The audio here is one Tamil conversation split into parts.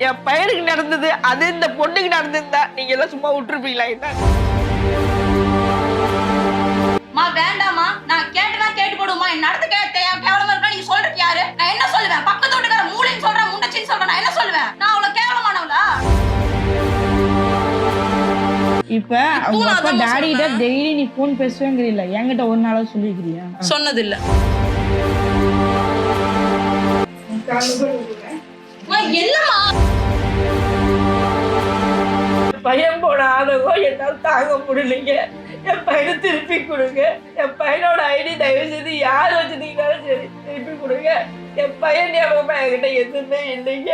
என் பையனுக்கு நடந்தது அது இந்த பொண்ணுக்கு நடந்திருந்தா நீங்க எல்லாம் சும்மா விட்டுருப்பீங்களா என்ன? மா வேண்டாமா நான் கேட்டனா கேட்டு போடுமா என் நடந்து கேவலமா இருக்கா? நீங்க சொல்றது யாரு? நான் என்ன சொல்லுவேன்? பக்கத்து வீட்டுக்கார மூளைன்னு சொல்றேன் முண்டச்சின்னு சொல்றேன் நான் என்ன சொல்லுவேன்? நான் அவ்வளவு கேவலமானவளா? இப்ப அவங்க அப்பா அதான் டாடி கிட்ட சொன்னேன். டெய்லி நீ ஃபோன் பேசுவேங்கிறீல்ல என்கிட்ட ஒரு நாளாவது சொல்லிக்கிறியா சொன்னது இல்ல? என்னமா பையன் போன ஆதகம் என்னால் தாங்க முடியலைங்க. என் பையனை திருப்பி கொடுங்க. என் பையனோட ஐடி தயவு செய்து யார் வச்சுருந்தீங்கனாலும் சரி திருப்பி கொடுங்க. என் பையன் ஞாபகமாக என்கிட்ட எதுவுமே இல்லைங்க.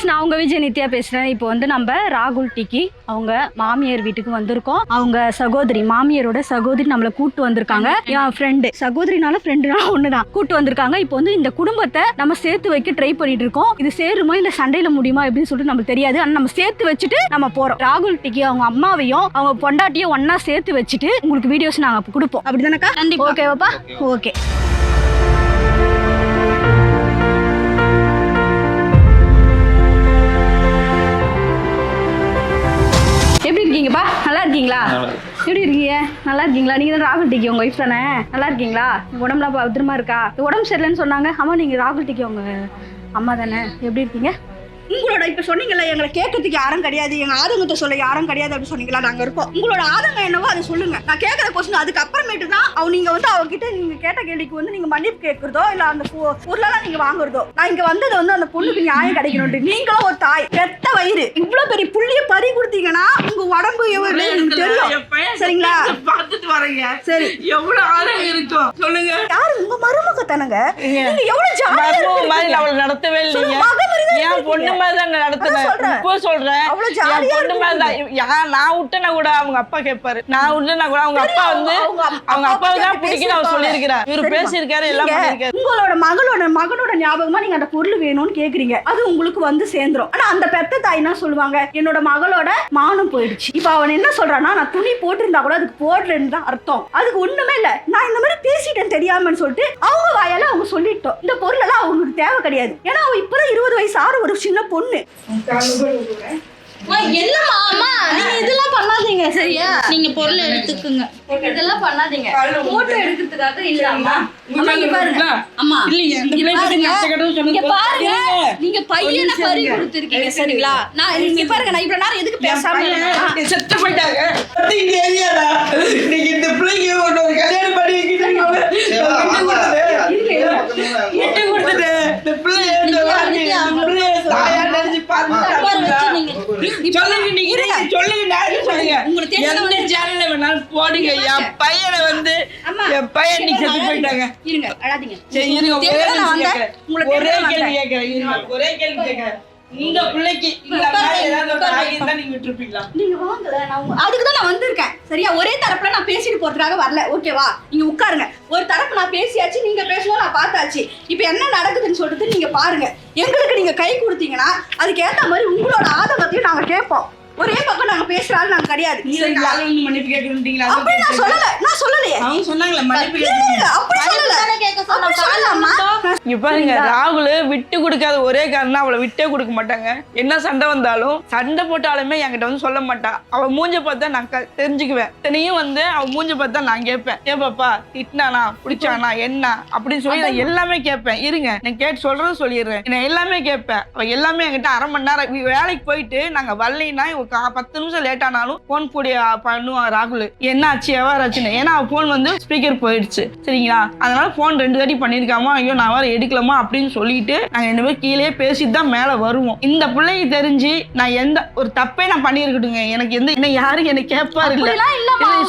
ஃப்ரெண்ட்ஸ் நான் உங்க விஜய் நித்யா பேசுறேன். இப்போ வந்து நம்ம ராகுல் டிக்கி அவங்க மாமியார் வீட்டுக்கு வந்திருக்கோம். அவங்க சகோதரி மாமியாரோட சகோதரி நம்மளை கூட்டு வந்திருக்காங்க. என் ஃப்ரெண்டு சகோதரினால ஃப்ரெண்டுனால ஒண்ணுதான். கூட்டு வந்திருக்காங்க. இப்போ வந்து இந்த குடும்பத்தை நம்ம சேர்த்து வைக்க ட்ரை பண்ணிட்டு இருக்கோம். இது சேருமா இல்ல சண்டையில முடியுமா அப்படின்னு சொல்லிட்டு நமக்கு தெரியாது. ஆனா நம்ம சேர்த்து வச்சுட்டு நம்ம போறோம். ராகுல் டிக்கி அவங்க அம்மாவையும் அவங்க பொண்டாட்டியும் ஒண்ணா சேர்த்து வச்சுட்டு உங்களுக்கு வீடியோஸ் நாங்க கொடுப்போம். அப்படிதானக்கா? கண்டிப்பா. ஓகேவாப்பா ஓகே இருக்கீங்களா? எப்படி இருக்கீங்க? நல்லா இருக்கீங்களா? நீங்க தான் ராகுல் டிக்கி உங்க ஒய்ஃப் தானே? நல்லா இருக்கீங்களா? உடம்புலாம் பத்திரமா இருக்கா? உடம்பு சரியில்லைன்னு சொன்னாங்க. ஆமா நீங்க ராகுல் டிக்கி உங்க அம்மா தானே? எப்படி இருக்கீங்க? உங்களோட இப்ப சொன்னீங்கல்ல எங்களை கேட்கறதுக்கு யாரும் கிடையாது. எங்க ஆதங்கத்தை சொல்ல யாரும் கிடையாது அப்படின்னு சொன்னீங்களா? நாங்க இருக்கோம். உங்களோட ஆதங்கம் என்னவோ அதை சொல்லுங்க. நான் கேட்கற கொஸ்டின் அதுக்கு அப்புறமேட்டு தான் அவ நீங்க வந்து அவகிட்ட நீங்க கேட்ட கேள்விக்கு வந்து நீங்க மன்னிப்பு கேட்கறதோ இல்ல அந்த பொ- பொருளெல்லாம் நீங்க வாங்குறதோ நான் இங்க வந்தது வந்து அந்த பொண்ணுக்கு நியாயம் கிடைக்கணும் நீங்களும் ஒரு தாய். பெத்த வயிறு. இவ்வளவு பெரிய புள்ளிய பறி கொடுத்தீங்கன்னா உங்க உடம்பு எவ்வளவு எனக்கு தெரியும். சரிங்களா? பார்த்துட்டு வரேங்க சரி. எவ்வளவு ஆழம் இருக்கும்? சொல்லுங்க. யாரு? உங்க மருமக தானங்க நீங்க எவ்வளவு ஜாலியா மர்மம் மாதிரி அவளை நடத்தவே இல்லைங்க. மகன். பொண்ணு மாதிரி தான் நடத்தினேன். இப்போ சொல்றேன். என் பொண்ணு மாதிரி தான் இருந்திருக்கீங்க. யா- நான் விட்டேன்னா கூட அவங்க அப்பா கேட்பாரு நான் விட்டேன்னா கூட அவங்க அப்பா வந்து அவங்க அப்பா அவங்க அப்பாவை தான் பிடிக்குன்னு அவர். சொல்லியிருக்கிறார். இவர். பேசியிருக்காரு எல்லாம் பண்ணியிருக்காரு. உங்களோட மகளோட மகனோட ஞாபகமா நீங்க அந்த பொருள் வேணும்னு கேக்குறீங்க. அது உங்களுக்கு வந்து சேர்ந்துரும். ஆனா அந்த பெத்த தாய் என்ன சொல்லுவாங்க? என்னோட மகளோட மானம் போயிடுச்சு. இப்ப அவன் என்ன சொல்றான்னா நான் துணி போட்டிருந்தா கூட அதுக்கு போடலன்னு தான் அர்த்தம். அதுக்கு ஒண்ணுமே இல்ல. நான் இந்த மாதிரி பேசிட்டேன் தெரியாமன்னு சொல்லிட்டு அவங்க வாயால அவங்க சொல்லிட்டோம். இந்த பொருள் எல்லாம் அவங்களுக்கு தேவை கிடையாது. ஏன்னா அவ இப்பதான் இருபது வயசு ஆறு ஒரு சின்ன பொண்ணு. அம்மா, என்னம்மா? அம்மா நீங்க இதெல்லாம் பண்ணாதீங்க சரியா? நீங்க பொருள் எடுத்துக்குங்க. இதெல்லாம் பண்ணாதீங்க. போட்டோ எடுக்கிறதுக்காக இல்ல அம்மா. பாருங்க. அம்மா பாருங்க. பாருங்க. நீங்க பையனை பறி கொடுத்துருக்கீங்க. சரிங்களா? நான் இங்க பாருங்க நான் இவ்வளவு நேரம் எதுக்கு பேசாம? செத்து போயிட்டாங்க. நீங்க ஏரியாடா. நீங்க இந்த பிள்ளைங்க ஒண்ணு ஒரு கல்யாணம் பண்ணி வைக்கிறீங்க இந்த வாங்கி இந்த பிள்ளைய தாயா நினைச்சு உட்கார வச்சு பார்த்துட்டாங்க நீங்க சொல்லுங்க நீங்க சொல்லுங்க நான் சொல்லுங்க? உங்களுக்கு தெரிஞ்ச எந்த வந்து- சேனல்ல வேணாலும் போடுங்க. என் பையனை வந்து அம்மா, என் பையன் நீ செத்து போயிட்டாங்க. இருங்க. அழாதீங்க. சரி இருங்க ஒரே தெரியாத நான் கேள்வி. கேட்கிறேன் ஒரே கேள்வி கேட்கிறேன். இந்த பிள்ளைக்கு அதுக்கு தான் வந்திருக்கேன். சரியா? ஒரே தரப்புல நான் பேசிட்டு போறதுக்காக வரல. ஓகேவா நீங்க உட்காருங்க. ஒரு தரப்பு நான் பேசியாச்சு நீங்க பேசணும் நான் பார்த்தாச்சு. இப்போ என்ன நடக்குதுன்னு சொல்லிட்டு நீங்க பாருங்க. எங்களுக்கு நீங்க கை கொடுத்தீங்கன்னா அதுக்கு ஏத்த மாதிரி உங்களோட 我举报。ஒரே பக்கம் நாங்க பேசுறாலும் நாங்க கிடையாது. சரிங்களா? நீங்க மன்னிப்பு கேட்கணுன்றீங்களா அப்படி நான் சொல்லல நான் சொல்லலையே. அவங்க சொன்னாங்களே மன்னிப்பு கேட்கணும் அப்படி சொல்லல. கேட்க பாருங்க ராகுல் விட்டு கொடுக்காத ஒரே காரணம் அவளை விட்டே கொடுக்க மாட்டாங்க. என்ன சண்டை வந்தாலும் சண்டை போட்டாலுமே என்கிட்ட வந்து சொல்ல மாட்டா. அவ மூஞ்ச பார்த்தா நான் க- தெரிஞ்சுக்குவேன். இத்தனையும் வந்து அவ மூஞ்ச பார்த்தா நான் கேட்பேன். ஏன் பாப்பா திட்டினானா பிடிச்சானா என்ன? அப்படின்னு சொல்லி நான் எல்லாமே கேட்பேன். இருங்க நான் கேட்டு சொல்றது சொல்லிடுறேன். நான் எல்லாமே கேட்பேன். அவ எல்லாமே என்கிட்ட அரை மணி நேரம் வேலைக்கு போயிட்டு நாங்க வரலைன்னா பத்து நிமிஷம் லேட் ஆனாலும் போன் போடி பண்ணுவான் ராகுல். என்ன ஆச்சு எவ்வாறு ஆச்சுன்னு ஏன்னா அவ போன் வந்து ஸ்பீக்கர் போயிடுச்சு. சரிங்களா? அதனால போன் ரெண்டு தாட்டி பண்ணிருக்காமா ஐயோ நான் வேற எடுக்கலாமா? அப்படின்னு சொல்லிட்டு நாங்க ரெண்டு பேரும் கீழே பேசிட்டு தான் மேல வருவோம். இந்த பிள்ளைக்கு தெரிஞ்சு நான் எந்த ஒரு தப்பே நான் பண்ணியிருக்கட்டுங்க எனக்கு எந்த என்ன யாரும் எனக்கு கேட்பாரு இல்ல.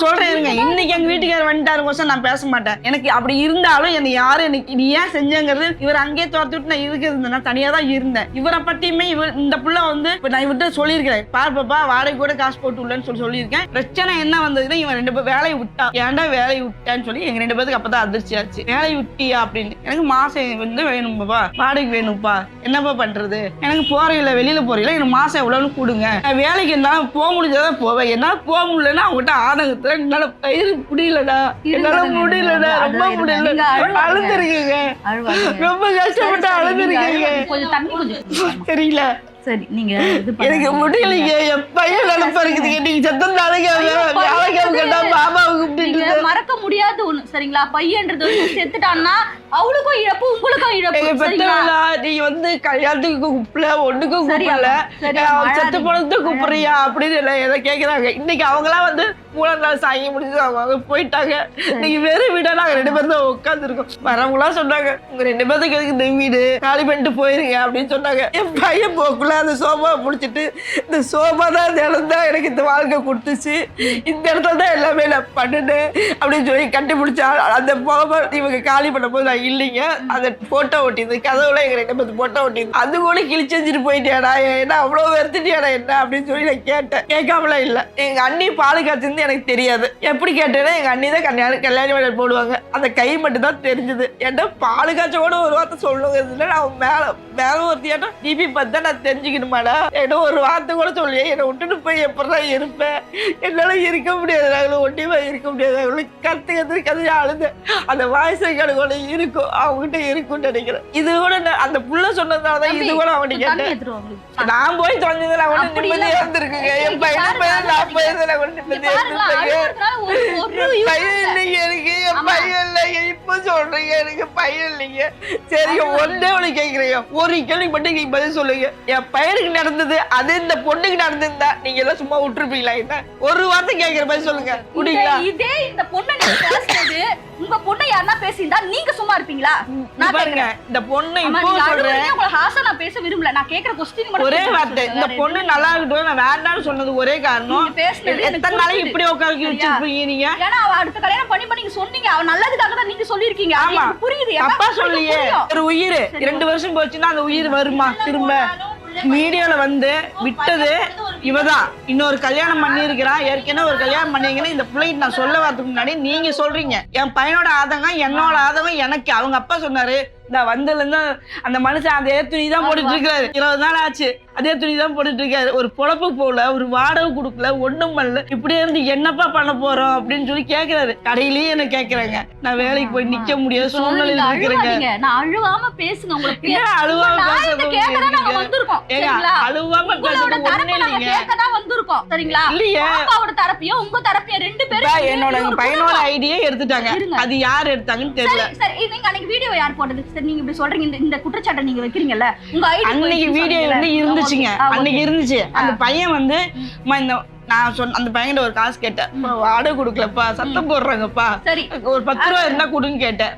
சொல்றேன் இருங்க. இன்னைக்கு எங்க வீட்டுக்காரர் வந்துட்டாரு கோசம் நான் பேச மாட்டேன். எனக்கு அப்படி இருந்தாலும் என்னை யாரும் எனக்கு நீ ஏன் செஞ்சங்கிறது இவர் அங்கேயே துரத்து விட்டு நான் இருக்கிறது நான் தனியா தான் இருந்தேன். இவரை பத்தியுமே இவர் இந்த புள்ள வந்து நான் இவர்கிட்ட சொல்லியிருக்கிறேன். பார் பாப்பா வாடகை கூட காசு போட்டு உள்ளன்னு சொல்லி சொல்லியிருக்கேன். பிரச்சனை என்ன வந்ததுன்னா இவன் ரெண்டு பேர் வேலையை விட்டா. ஏன்டா வேலையை விட்டான்னு சொல்லி எங்க ரெண்டு பேருக்கு அப்பதான் அதிர்ச்சி ஆச்சு. வேலையை விட்டியா அப்படின்னு. எனக்கு மாசம் வந்து வேணும்ப்பா வாடகைக்கு வேணும்ப்பா என்னப்பா பண்றது? எனக்கு போறையில வெளியில போறீங்களா எனக்கு மாசம் எவ்வளவுன்னு கொடுங்க. நான் வேலைக்கு என்னால போக முடிஞ்சதான் போவேன். என்னால போக முடியலன்னா அவங்ககிட்ட ஆதங்கத்துல என்னால பயிர் முடியலடா. என்னால முடியலடா. ரொம்ப. முடியல அழுவாதீங்க. ரொம்ப கஷ்டப்பட்டு சரி, சரி, நீங்க சரி நீங்க எனக்கு. முடியலைங்க என் பையன் நினைப்பா இருக்குதுங்க நீங்க சத்தம் தானங்க நீங்க மறக்க முடியாது ஒண்ணு. சரிங்களா? பையன்றது செத்துட்டான்னா அவளுக்கும் இழப்பு உங்களுக்கும் இழப்பு. நீங்க வந்து கல்யாணத்துக்கு கூப்பிடல ஒண்ணுக்கும் கூப்பிடல. செத்து. போனதுக்கு கூப்பிடுறியா அப்படின்னு ஏதோ கேக்குறாங்க. இன்னைக்கு அவங்களாம் வந்து மூணாம் நாள் சாங்கி முடிஞ்சு அவங்க போயிட்டாங்க. இன்னைக்கு வெறும் வீடா நாங்க ரெண்டு பேரும் தான் உட்காந்துருக்கோம் வரவங்களாம் சொன்னாங்க உங்க ரெண்டு பேருக்கு எதுக்கு இந்த வீடு? காலி பண்ணிட்டு போயிருங்க அப்படின்னு சொன்னாங்க. என் பையன் போக்குள்ள அந்த சோஃபா பிடிச்சிட்டு இந்த சோஃபா தான் இந்த இடம் தான் எனக்கு இந்த வாழ்க்கை கொடுத்துச்சு. இந்த இடத்துல தான் எல்லாமே நான் பண்ணினேன் அப்படின்னு சொல்லி கண்டுபிடிச்சா அந்த போக இவங்க காலி பண்ணும்போது நான் இல்லைங்க. அந்த போட்டோ ஒட்டிது கதவுல எங்க ரெண்டு பத்து போட்டோ ஒட்டிது அது கூட கிழிச்செஞ்சிட்டு போயிட்டேடா என்ன அவ்வளோ வெறுத்துட்டியாடா என்ன அப்படின்னு சொல்லி நான் கேட்டேன். கேட்காமலாம் இல்லை. எங்க அண்ணி பால் காய்ச்சிருந்து எனக்கு தெரியாது. எப்படி கேட்டேன்னா எங்க அண்ணி தான் கல்யாணம் கல்யாண வேலை போடுவாங்க. அந்த கை மட்டும் தான் தெரிஞ்சது. ஏன்டா பால் காய்ச்ச கூட ஒரு வார்த்தை சொல்லுங்க நான் மேல மேல ஒருத்தியாட்டம் டிபி பார்த்து தான் நான் தெரிஞ்சுக்கணுமாடா? என்ன ஒரு வார்த்தை கூட சொல்லியே என்னை விட்டுட்டு போய் எப்படிதான் இருப்பேன்? என்னால இருக்க முடியாது. நாங்களும் ஒட்டிமா இருக்க முடியாது. அவங்களுக்கு கத்து கத்து கத்து அழுது அந்த வாய்ஸ் கூட இருக்கும். அவங்ககிட்ட இருக்கும்னு நினைக்கிறேன். இது கூட அந்த புள்ள சொன்னதுனால தான் இது கூட தண்ணி கேட்டேன். நான் போய் தொலைஞ்சதுல அவன் அப்படி நிம்மதியா இல்ல. இருந்திருக்குங்க. என் பையன் பையன் நான் போயிருந்தேன் கூட இங்க நிம்மதியா பாருங்களா, இருந்திருக்கேன் அழுகுறதுனால ஒரு ஒரு use பையன் இல்ல. இல்லைங்க எனக்கு? என். பையன் இல்லைங்க இப்ப சொல்றீங்க. எனக்கு பையன் இல்லைங்க. சரிங்க ஒன்னே ஒண்ணு கேக்குறீங்க. ஒரு கேள்வி மட்டும் நீங்க பதில் சொல்லுங்க. என் பையனுக்கு நடந்தது அது இந்த பொண்ணுக்கு நடந்திருந்தா நீங்க எல்லாம் சும்மா விட்டுருப்பீங்களா என்ன? ஒரு வார்த்தை கேக்குற பதில் சொல்லுங்க. முடியுங்களா இதே இந்த பொண்ணை நீங்க பேசுறது உங்க பொண்ணை யாருன்னா பேசியிருந்தா நீங்க சும்மா இருப்பீங்களா? நான் பாருங்க. இந்த பொண்ணு இப்போ சொல்றேன். உங்களை ஹாசா நான் பேச விரும்பல. நான் கேக்குற கொஸ்டின் மட்டும் ஒரே வார்த்தை. இந்த பொண்ணு நல்லா இருக்கட்டும் நான் வேண்டாம்னு சொன்னது ஒரே காரணம். பேசுனது எத்தனை நாளைக்கு. இப்படி உட்கார சரியா? வச்சிருப்பீங்க நீங்க? ஏன்னா அவ அடுத்த கல்யாணம் பண்ணி பண்ணி நீங்க சொன்னீங்க. அவ நல்லதுக்காக தான் நீங்க சொல்லிருக்கீங்க ஆமா. புரியுது. எனக்கு சொல்லியே. ஒரு உயிர். ரெண்டு வருஷம் போச்சுன்னா அந்த உயிர் வருமா? திரும்ப? மீடியால வந்து விட்டது இவதான் இன்னொரு கல்யாணம் பண்ணியிருக்கிறான் ஏற்கனவே ஒரு கல்யாணம் பண்ணீங்கன்னா இந்த பிள்ளைக்கு நான் சொல்ல வரதுக்கு முன்னாடி நீங்க சொல்றீங்க. என் பையனோட ஆதங்கம் என்னோட ஆதங்கம் எனக்கு. அவங்க அப்பா சொன்னாரு இந்த வந்ததுல இருந்து அந்த மனுஷன் அதே துணி தான் போட்டுட்டு இருக்காரு இருபது நாள் ஆச்சு. அதே துணி தான் போட்டுட்டு இருக்காரு ஒரு பொழப்பு போல ஒரு வாடகை கொடுக்கல ஒண்ணும் பண்ணல. இப்படியே இருந்து என்னப்பா பண்ண போறோம் அப்படின்னு சொல்லி கேக்குறாரு. கடையிலயே என்ன கேக்குறாங்க? நான் வேலைக்கு போய் நிக்க முடியாத சூழ்நிலையில இருக்கிறேங்க. நான் அழுவாம பேசுங்க உங்களுக்கு அழுவாம சரிங்களா? அழுவாம தான் வந்திருக்கோம். சரிங்களா? இல்லையே. பாப்பாவோட தரப்பையும் உங்க தரப்பையும் ரெண்டு பேரும் என்னோட பையனோட. ஐடியே எடுத்துட்டாங்க. அது யார் எடுத்தாங்கன்னு தெரியல. சரி நீங்க அன்னைக்கு வீடியோ யார் போட்டது? சரி நீங்க இப்படி சொல்றீங்க. இந்த இந்த குற்றச்சாட்டை நீங்க வைக்கிறீங்கல்ல. உங்க ஐடி அன்னைக்கு வீடியோ வந்து இருந்துச்சுங்க. அன்னைக்கு இருந்துச்சு. அந்த பையன் வந்து அம்மா, இந்த நான் சொன்ன அந்த பையன்கிட்ட ஒரு காசு கேட்டேன். "அப்பா, வாடகை கொடுக்கலப்பா சத்தம் போடுறாங்கப்பா. சரி. ஒரு பத்து ரூபா இருந்தா கொடுன்னு கேட்டேன்.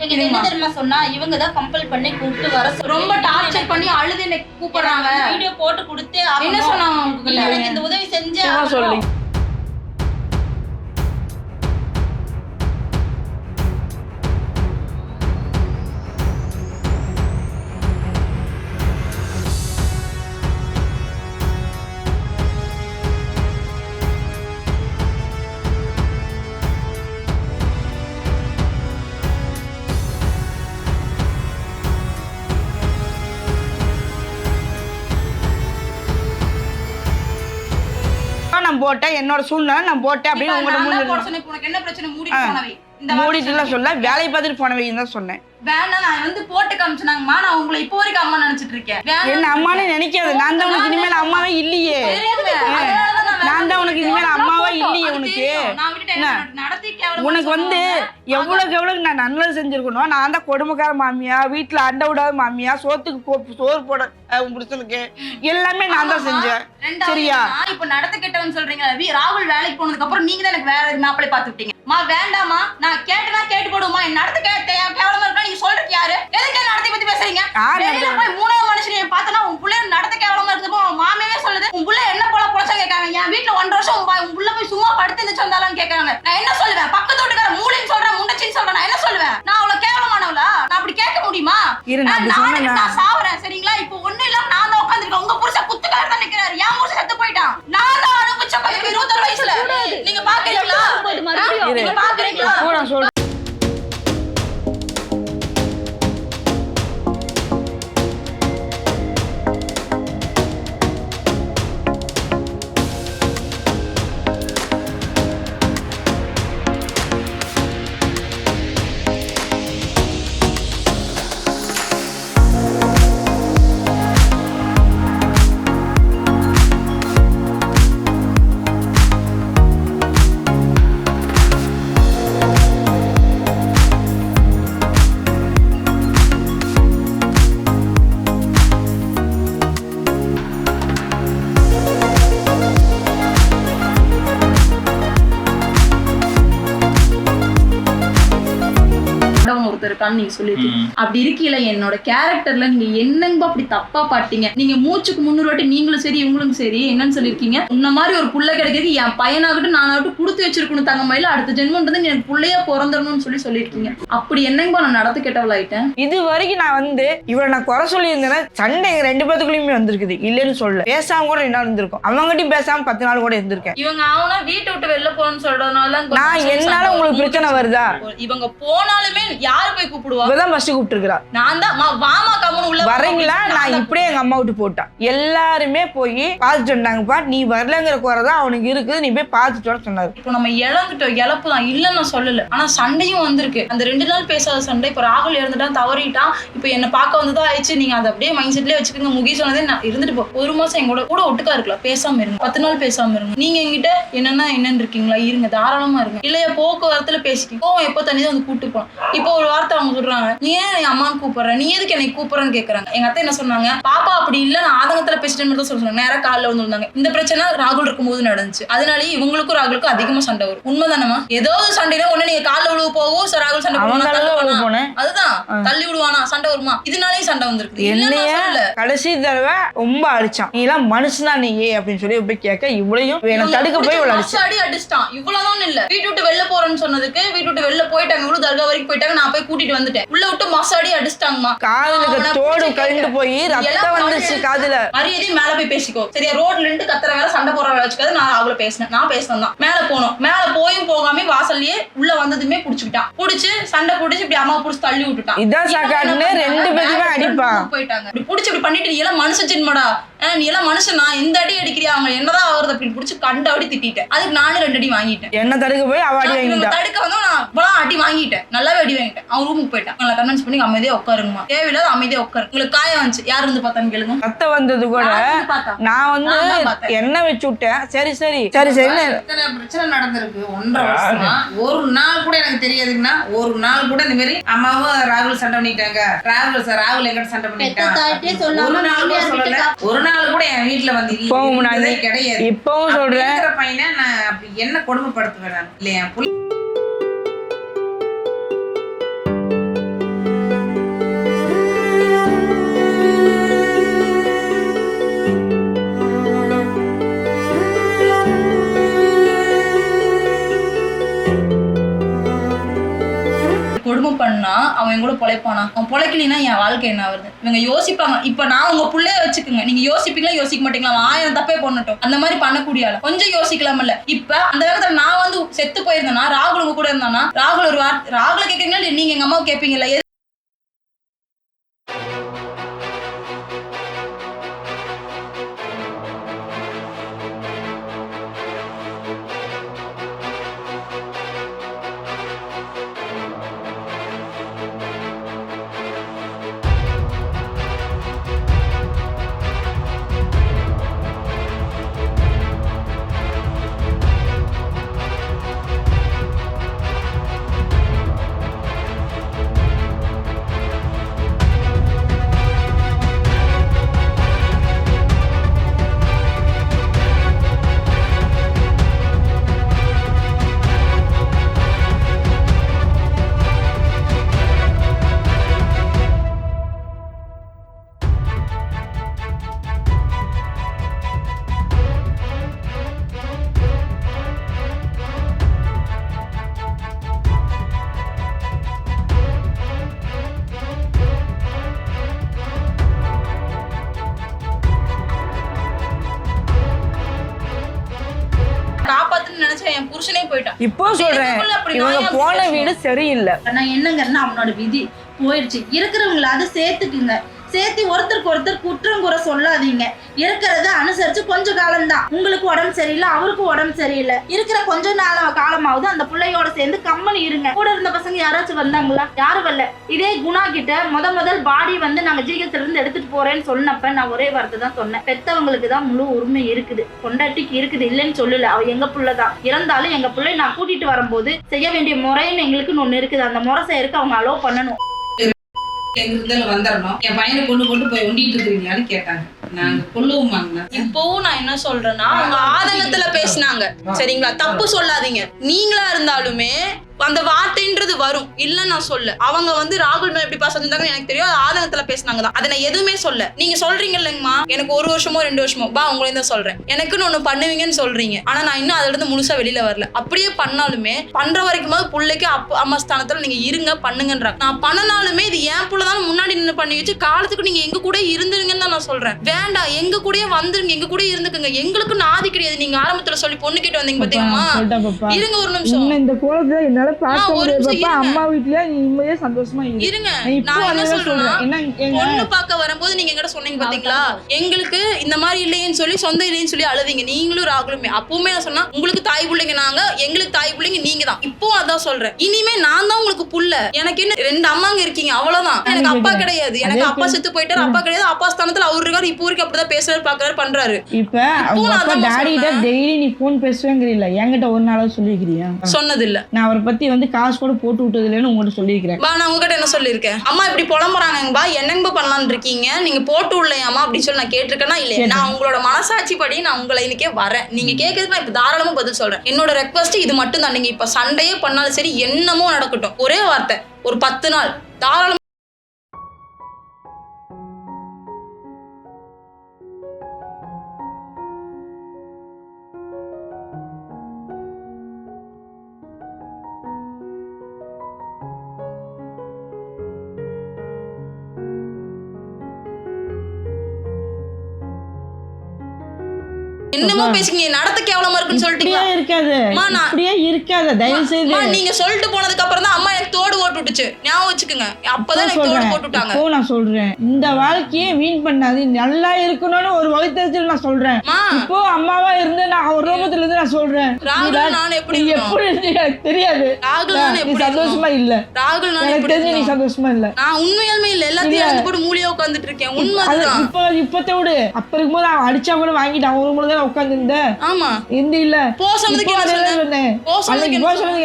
என்ன தெரியுமா சொன்னா இவங்க தான் கம்பல் பண்ணி கூப்பிட்டு வர ரொம்ப டார்ச்சர் பண்ணி அழுது என்னை கூப்பிடுறாங்க. வீடியோ போட்டு கொடுத்தே என்ன. சொன்னாங்க இந்த உதவி செஞ்சே சும்மா போட்டேன் என்னோட சூழ்நிலை நான் போட்டேன் அப்படின்னு இந்த மூடிட்டுலாம் சொல்ல வேலையை பார்த்துட்டு போனவைன்னு தான் சொன்னேன். வேணாம் நான் வந்து போட்டு காமிச்சினாங்கம்மா. நான் உங்களை இப்போ வரைக்கும் அம்மா நினைச்சிட்டு இருக்கேன். என்ன அம்மானே நினைக்காது. நான் தான் உனக்கு இனிமேல் அம்மாவே இல்லையே. நான் தான் உனக்கு இனிமேல் அம்மாவே இல்லையே உனக்கு? உனக்கு வந்து. எவ்வளவுக்கு எவ்வளவு நான் நல்லது செஞ்சிருக்கணும் நான் தான் கொடுமைக்கார மாமியா வீட்டுல அண்டை விடாத மாமியா சோத்துக்கு போ- சோறு போட புருஷனுக்கு. எல்லாமே நான் தான். செஞ்சேன். சரியா? இப்ப நடத்த கெட்டவன் சொல்றீங்க ராகுல் வேலைக்கு போனதுக்கு அப்புறம் நீங்க தான் எனக்கு வேற மாப்பிளை பார்த்து விட்டீங்க. மா வேண்டாமா நான் கேட்டுனா கேட்டு போடுமா என் நடத்த கே தே- கேவலமா இருக்கா? நீங்க சொல்றது யாரு? எதுக்கு என் நடத்தை பத்தி பேசுறீங்க? வெளியில போய் மூணாவது மனுஷன் என் பார்த்தனா உன் புள்ள நடத்த கேவலமா இருக்குதுப்போ உன் மாமியே சொல்லுது உன் புள்ள என்ன போல பொழச்சா கேட்காங்க என் வீட்டுல ஒன்றரை வருஷம் உன் புள்ள போய் சும்மா படுத்து இருந்துச்சு வந்தாலும் கேட்கறாங்க. நான் என்ன சொல்லுவேன்? பக்கத்து வீட்டுக்கார மூளைன்னு சொல்றேன் முண்டச்சின்னு சொல்றேன். நான் என்ன சொல்லுவேன்? நான் அவ்வளவு கேவலமானவளா? நான் அப்படி கேட்க முடியுமா? நான் சாவறேன் சரிங்களா? இப்போ ஒண்ணு இல்லாம நான் தான் உட்காந்துருக்கேன் உங்க புருஷன் குத்துக்காரர் தான் நிக்கிறாரு. என் புருஷன் செத்து போயிட்டான் நான் தான் அனுபவிச்ச பையன் இருபத்தொரு வயசுல நீங்க பாக்குறீங்களா இரு. நீங்க பாக்குறீங்களா கூட சொல்றேன். நீங்க பாக்குறீங்களா ஒருத்தர் நீங்க சொல்லிருக்கீங்க அப்படி இருக்கீல என்னோட கேரக்டர்ல நீங்க என்னங்க அப்படி தப்பா பாட்டீங்க நீங்க மூச்சுக்கு முன்னூறு வாட்டி நீங்களும் சரி இவங்களும் சரி என்னன்னு சொல்லிருக்கீங்க உன்ன மாதிரி ஒரு புள்ள கிடைக்கிறது என் பையனாகட்டும் நானாகட்டும் கொடுத்து வச்சிருக்கணும் தங்கமயில அடுத்த ஜென்மன்றது நீ எனக்கு புள்ளையா பிறந்தரணும்னு சொல்லி சொல்லியிருக்கீங்க. அப்படி என்னங்க நான் நடத்த கெட்டவளாயிட்டேன்? இது வரைக்கும் நான் வந்து இவரை நான் குறை சொல்லியிருந்தேன்னா சண்டை எங்க ரெண்டு பேத்துக்குள்ளயுமே வந்திருக்குது. இல்லைன்னு சொல்ல பேசாம கூட ரெண்டு நாள் இருந்திருக்கும். அவங்ககிட்டயும் பேசாம பத்து நாள் கூட இருந்திருக்கேன். இவங்க அவனா வீட்டை விட்டு வெளில போகணும்னு சொல்றதுனால நான் என்னால. உங்களுக்கு பிரச்சனை வருதா? இவங்க போனாலுமே யாரு போய் கூப்பிடுவா? இவதான் ஃபர்ஸ்ட் கூப்பிட்டுருக்கா நான் தான் வாமா வா வரீங்களா? நான் இப்படியே எங்க அம்மா விட்டு போட்டேன். எல்லாருமே போய் பார்த்துட்டு வந்தாங்கப்பா நீ வரலங்கிற குறை தான் அவனுக்கு இருக்குது. நீ போய் பார்த்துட்டு வர சொன்னாரு. இப்போ நம்ம இழந்துட்டோம். இழப்பு தான் இல்லைன்னு நான் சொல்லல. ஆனா சண்டையும் வந்திருக்கு. அந்த ரெண்டு நாள் பேசாத சண்டை இப்போ ராகுல் இறந்துட்டான் தவறிட்டான். இப்போ என்ன பார்க்க வந்ததா ஆயிடுச்சு. நீங்க அதை அப்படியே மைண்ட் செட்லயே வச்சுக்கோங்க. முகி சொன்னதே நான் இருந்துட்டு போ. ஒரு மாசம் எங்களோட கூட ஒட்டுக்கா இருக்கலாம் பேசாம இருங்க. பத்து நாள் பேசாம இருங்க. நீங்க என்கிட்ட என்னன்னா என்னன்னு இருக்கீங்களா? இருங்க. தாராளமா இருங்க. இல்லையா போக்குவரத்துல பேசிக்க எப்போ தண்ணி வந்து கூட்டு போனோம் இப்போ ஒரு வார்த்தை அவங்க சொல்றாங்க. நீ ஏன் என் அம்மா கூப்பிடுற? நீ எதுக்கு என்னை கூப்பிடுறன்னு கேக்குறாங்க. எங்க அத்தை என்ன சொன்னாங்க? பாப்பா அப்படி இல்ல. நான் ஆதங்கத்துல பேசிட்டேன்னு தான் சொல்றாங்க நேரா காலில் வந்து விழுந்தாங்க. இந்த பிரச்சனை ராகுல் இருக்கும்போது நடந்துச்சு. அதனாலயே இவங்களுக்கும் ராகுலுக்கும் அதிகமா சண்டை வரும். உண்மைதானமா ஏதோ சண்டைனா உடனே நீங்க காலில் விழுவு சரி ராகுல் சண்டை? போனேன். அதுதான். தள்ளி விடுவானா சண்டை வருமா? இதனாலேயே சண்டை வந்திருக்கு என்னைய. கடைசி தடவை ரொம்ப அடிச்சான். நீ எல்லாம் மனுஷனா நீயே அப்படின்னு சொல்லி போய் கேட்க என்னை இவங்க தடுக்க போய் இவ்வளவு அடி அடிச்சிட்டான். இவ்வளவுதான் இல்ல. வீட்டு விட்டு வெளில போறேன்னு சொன்னதுக்கு வீட்டு விட்டு வெளில போயிட்டாங்க. இவ்வளவு தர்கா வரைக்கும் போயிட்டாங்க. நான் போய் கூட்டிட்டு வந்துட்டேன். உள்ள விட்டு அடி அடிச்சிட்டாங்கம்மா. காதலுக்கு தோடு கழிந்து. போய் ரத்தம் பாரு. காதுல மரியாதையும் மேல போய் பேசிக்கோ சரியா ரோட்ல இருந்து கத்துற வேலை சண்டை போற வேலை வச்சுக்காது நான் அவளை பேசினேன் நான் பேசினேன் தான் மேல போனோம் மேல போயும் போகாம வாசல்லயே உள்ள வந்ததுமே புடிச்சுக்கிட்டான் புடிச்சு சண்டை புடிச்சு இப்படி அம்மா புடிச்சு தள்ளி விட்டுட்டான் இதான் சாக்காட்டுன்னு ரெண்டு? பேருமே அடிப்பான். போயிட்டாங்க இப்படி புடிச்சு இப்படி பண்ணிட்டு நீ எல்லாம் மனுஷ ஜென்மடா அஹ் நீ எல்லாம் மனுஷனா இந்த அடி அடிக்கிறியா அவங்க என்னதான் ஆகுறது அப்படின்னு புடிச்சு கண்ட அடி திட்டிட்டேன். அதுக்கு நானும் ரெண்டு அடி வாங்கிட்டேன். என்ன தடுக்க போய் அவ அடி நான் வாங்கிட்டா? தடுக்க வந்து நான் இவ்வளவு அடி வாங்கிட்டேன். நல்லாவே அடி வாங்கிட்டேன். அவன் ரூமுக்கு போயிட்டான். நல்லா கன்வென்ஸ் பண்ணி அமைதியா உட்காருங்கம்மா. தேவையில்லாத அமைதியா உட்காரு. உங்களுக்கு காயம் வந்துச்சு. யார் இருந்து பார்த்தான்னு கேளுங்க. ரத்தம் வந்தது கூட? நான் வந்து நான். எண்ணெய் வச்சு விட்டேன்? சரி சரி. சரி சரி. இத்தனை பிரச்சனை நடந்திருக்கு. ஒன்றரை வருஷமா. ஒரு நாள் கூட எனக்கு தெரியாதுங்கன்னா ஒரு நாள் கூட இந்த மாதிரி அம்மாவும் ராகுல் சண்டை பண்ணிட்டாங்க. ராகுல் சார் ராகுல் எங்கிட்ட சண்டை சொல்லாம ஒரு நாள் கூட மாமியார் சொல்லல. ஒரு நாள் கூட என் வீட்டுல வந்து இப்பவும் கிடையாது. இப்பவும் சொல்றேன். பையனை நான் அப்படி என்ன கொடுமைப்படுத்துவேன் நான்? இல்லையா? கொடுமை பண்ணா அவன் என் கூட பொழைப்பானா? அவன் பொழைக்கலாம் என் வாழ்க்கை என்ன ஆகுது இவங்க யோசிப்பாங்க. இப்ப நான் உங்க பிள்ளைய வச்சுக்கோங்க. நீங்க யோசிப்பீங்களா யோசிக்க மாட்டீங்களா? அவன் ஆயிரம் தப்பே பண்ணட்டும் அந்த மாதிரி பண்ணக்கூடிய ஆள். கொஞ்சம் யோசிக்கலாம்ல இப்ப அந்த வேகத்துல நான் வந்து செத்து போயிருந்தேன்னா ராகுல் உங்க கூட இருந்தானா? ராகுல் ஒரு வார்த்தை ராகுல கேட்கறீங்களா நீங்க எங்க அம்மாவை கேட்பீங்களா இப்போ சொல்றேன். இவங்க போன. வீடு சரியில்லை. நான் என்னங்கன்னா அவனோட விதி போயிடுச்சு இருக்கிறவங்கள அதை சேர்த்துக்குங்க. சேர்த்து ஒருத்தருக்கு ஒருத்தர் குற்றம் குறை சொல்லாதீங்க. இருக்கிறத அனுசரிச்சு கொஞ்ச காலம்தான். உங்களுக்கு உடம்பு சரியில்லை அவருக்கும் உடம்பு சரியில்லை. இருக்கிற கொஞ்ச நாள காலமாவது அந்த பிள்ளையோட சேர்ந்து கம்மனி இருங்க. கூட இருந்த பசங்க யாராச்சும் வந்தாங்களா? யாரும் வரல. இதே குணா கிட்ட முத முதல் பாடி வந்து நாங்க ஜிஹெச்ல இருந்து எடுத்துட்டு போறேன்னு சொன்னப்ப நான் ஒரே வார்த்தை தான் சொன்னேன். பெத்தவங்களுக்கு தான் முழு உரிமை இருக்குது. கொண்டாட்டிக்கு இருக்குது. இல்லைன்னு சொல்லல. அவ எங்க புள்ள தான். இறந்தாலும் எங்க பிள்ளை நான் கூட்டிட்டு வரும்போது செய்ய வேண்டிய முறைன்னு எங்களுக்குன்னு ஒண்ணு இருக்குது. அந்த முறை செய்யறதுக்கு அவங்க அலோவ் பண்ணணும். எங்க வந்துடணும் என் பையனை கொண்டு கொண்டு போய் ஒண்டிட்டு இருக்கிறீங்களான்னு கேட்டாங்க. நாங்க கொள்ளுவோமாங்க இப்பவும் நான் என்ன சொல்றேன்னா அவங்க ஆதங்கத்துல பேசினாங்க. சரிங்களா? தப்பு சொல்லாதீங்க. நீங்களா இருந்தாலுமே அந்த வார்த்தைன்றது வரும். இல்ல நான் சொல்ல அவங்க வந்து ராகுல் மேல எப்படி இருந்தாங்க எனக்கு தெரியும். அது ஆதங்கத்துல பேசினாங்க தான். அதை நான் எதுவுமே சொல்ல நீங்க சொல்றீங்க இல்லைங்கம்மா எனக்கு ஒரு வருஷமோ ரெண்டு வருஷமோ பா உங்களையும் தான் சொல்றேன். எனக்குன்னு ஒண்ணு பண்ணுவீங்கன்னு சொல்றீங்க. ஆனா நான் இன்னும் அதுல இருந்து முழுசா வெளியில வரல. அப்படியே பண்ணாலுமே பண்ற வரைக்கும் பிள்ளைக்கு அப்பா அம்மா ஸ்தானத்துல நீங்க இருங்க பண்ணுங்கன்றாங்க. நான் பண்ணனாலுமே இது என் புள்ள தான் முன்னாடி நின்று பண்ணி வச்சு காலத்துக்கு நீங்க எங்க கூட இருந்துருங்கன்னு தான் நான் சொல்றேன். வேண்டாம் எங்க கூடயே வந்துருங்க எங்க கூட இருந்துக்குங்க. எங்களுக்கு நாதி கிடையாது. நீங்க ஆரம்பத்துல சொல்லி பொண்ணு கேட்டு வந்தீங்க பாத்தீங்களா இருங்க ஒரு நிமிஷம். இந்த கோலத்துல என்னால ஆ, பார்க்க. அம்மா நிம்மதியா சந்தோஷமா இருங்க. நான் என்ன சொல்றேன்னா பொண்ணு வரும்போது நீங்க சொன்னீங்க பாத்தீங்களா? எங்களுக்கு இந்த மாதிரி இல்லையேன்னு சொல்லி சொந்த இல்லைன்னு சொல்லி அழுவீங்க நீங்களும் ராகுலுமே. அப்பவுமே நான் சொன்னா உங்களுக்கு தாய் பிள்ளைங்க நாங்க எங்களுக்கு தாய் பிள்ளைங்க நீங்க தான். இப்போ அதான் சொல்றேன். இனிமே நான் தான் உங்களுக்கு புள்ள. எனக்கு என்ன ரெண்டு அம்மாங்க இருக்கீங்க அவ்வளவுதான். எனக்கு அப்பா கிடையாது. எனக்கு அப்பா செத்து போயிட்டாரு அப்பா கிடையாது. அப்பா ஸ்தானத்துல அவர் இருக்காரு இப்போ வரைக்கும் அப்படிதான் பேசுறாரு பாக்குறாரு பண்றாரு. இப்ப டாடி. டெய்லி நீ போன் பேசுவேங்கிறீல்ல என்கிட்ட ஒரு நாளாவது சொல்லிக்கிறியா சொன்னது இல்ல நான் அவரை பத்தி வந்து காசு கூட போட்டு விட்டது இல்லைன்னு உங்கள்கிட்ட சொல்லியிருக்கிறேன். பா நான் உங்ககிட்ட என்ன சொல்லியிருக்கேன்? அம்மா இப்படி புலம்புறாங்கப்பா என்னங்கப்பா பண்ணலாம்னு இருக்கீங்க நீங்க போட்டு விடலையாமா அப்படின்னு சொல்லி நான் கேட்டிருக்கேனா இல்லையா? நான் உங்களோட மனசாட்சி படி நான் உங்களை இன்னைக்கே வரேன். நீங்க கேட்கறதுக்கு நான் இப்ப தாராளமா பதில் சொல்றேன். என்னோட ரெக்வஸ்ட் இது மட்டும் தான் நீங்க இப்ப சண்டையே பண்ணாலும் சரி என்னமோ நடக்கட்டும். ஒரே வார்த்தை ஒரு பத்து நாள் தாராளமா என்னமோ பேசுங்க நடத்த கேவலமா இருக்குன்னு சொல்லிட்டீங்க இருக்காது. நான்- இருக்காத. தயவு செய்து. நீங்க சொல்லிட்டு போனதுக்கு அப்புறம் தான் அம்மா தோடு ஓட்டு விட்டுச்சு ஞாபகம் வச்சுக்கோங்க. அப்பதான் எனக்கு தோடு போட்டு விட்டாங்க இப்போ நான் சொல்றேன். இந்த வாழ்க்கையே வீண் பண்ணாது. நல்லா இருக்கணும்னு ஒரு வகுத்தறிச்சல் நான் சொல்றேன். இப்போ அம்மாவா இருந்து நான் ஒரு ரூபத்துல இருந்து நான் சொல்றேன். ராகுல் நான் எப்படி? எப்படி எனக்கு தெரியாது. ராகுல் நான் எப்படி சந்தோஷமா இல்ல. ராகுல் நான் எனக்கு எப்படி தெரிஞ்சு நீ? சந்தோஷமா இல்ல. நான் உண்மையாலுமே இல்ல. எல்லாத்தையும் இழந்து போட்டு மூலியா உட்கார்ந்துட்டு இருக்கேன். உண்மை இப்ப இப்பத்த விடு. அப்ப இருக்கும்போது அவன் அடிச்சா கூட வாங்கிட்டான் ஒரு முறை தான் உட்கார்ந்து இருந்த ஆமா. இருந்து இல்ல? போ சொன்னதுக்கு என்ன சொன்னேன்? போ சொன்னதுக்கு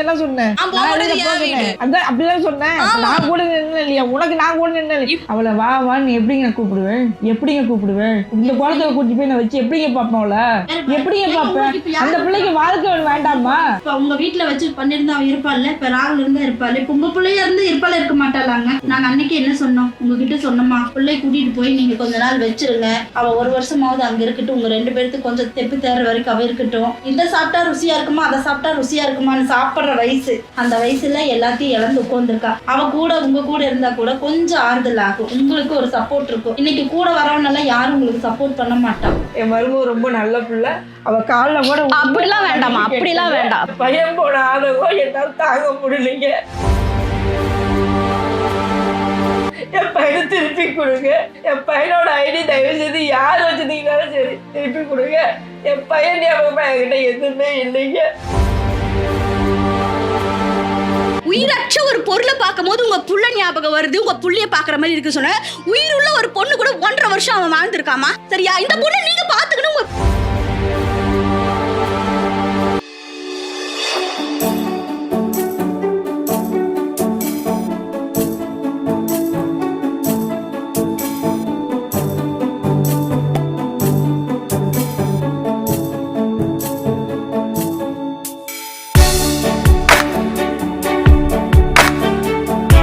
என்ன சொன்னேன்? நான் போக நான். சொன்னேன்? அதான் அப்படிதான் சொன்னேன். நான் கூட நின்னு இல்லையா? உனக்கு நான் கூட நின்னு அவளை வா வான்னு எப்படிங்க கூப்பிடுவேன் எப்படிங்க கூப்பிடுவேன் இந்த குளத்துல கூட்டிட்டு போய் நான் வச்சு எப்படிங்க பாப்பேன் அவளை? எப்படிங்க பாப்பேன் அந்த பிள்ளைக்கு வாழ்க்கை ஒண்ணு வேண்டாமா? இப்ப உங்க வீட்டுல வச்சு பண்ணிருந்தா அவ இருப்பாள்ல? இப்ப ராகுல் இருந்தா இருப்பாள். இப்ப உங்க பிள்ளைய இருந்து இருப்பாள் இருக்க மாட்டாளாங்க? நாங்க அன்னைக்கு என்ன சொன்னோம்? உங்ககிட்ட சொன்னோமா? பிள்ளை கூட்டிட்டு போய் நீங்க கொஞ்ச நாள் வச்சிருங்க. அவ ஒரு வருஷமாவது அங்க இருக்கட்டும். உங்க ரெண்டு பேர்த்துக்கு கொஞ்சம் தெப்பு தேற வரைக்கும் அவ இருக்கட்டும். இதை சாப்பிட்டா ருசியா இருக்குமா? அதை சாப்பிட்டா ருசியா இருக்குமான்னு சாப்பிடுற வயசு. அந்த வயசுல எல்லாத்தையும் இழந்து உட்காந்துருக்கா அவ கூட உங்க கூட இருந்தா கூட கொஞ்சம் ஆறுதல் ஆகும். உங்களுக்கு ஒரு சப்போர்ட் இருக்கும். இன்னைக்கு கூட வரவனால யாரும் உங்களுக்கு சப்போர்ட் பண்ண மாட்டான் என் மருமக ரொம்ப நல்ல பிள்ளை. அவ கால்ல கூட அப்படிலாம் கேட்டது. அப்படிலாம் வேண்டாம். பையன் போன ஆதகம் என்னால தாங்க முடியலைங்க. என் பையனை திருப்பி கொடுங்க. என் பையனோட ஐடி தயவு செய்து யார் வச்சிருந்தீங்கனாலும் சரி திருப்பி கொடுங்க. என் பையன் ஞாபகமா என்கிட்ட எதுவுமே இல்லைங்க. உயிரற்ற ஒரு பொருளை பார்க்கும் போது உங்க புள்ள ஞாபகம் வருது உங்க புள்ளைய பாக்குற மாதிரி இருக்கு சொன்ன உயிருள்ள ஒரு பொண்ணு கூட ஒன்றரை வருஷம் அவன் வாழ்ந்திருக்காமா? சரியா? இந்த பொண்ணு நீங்க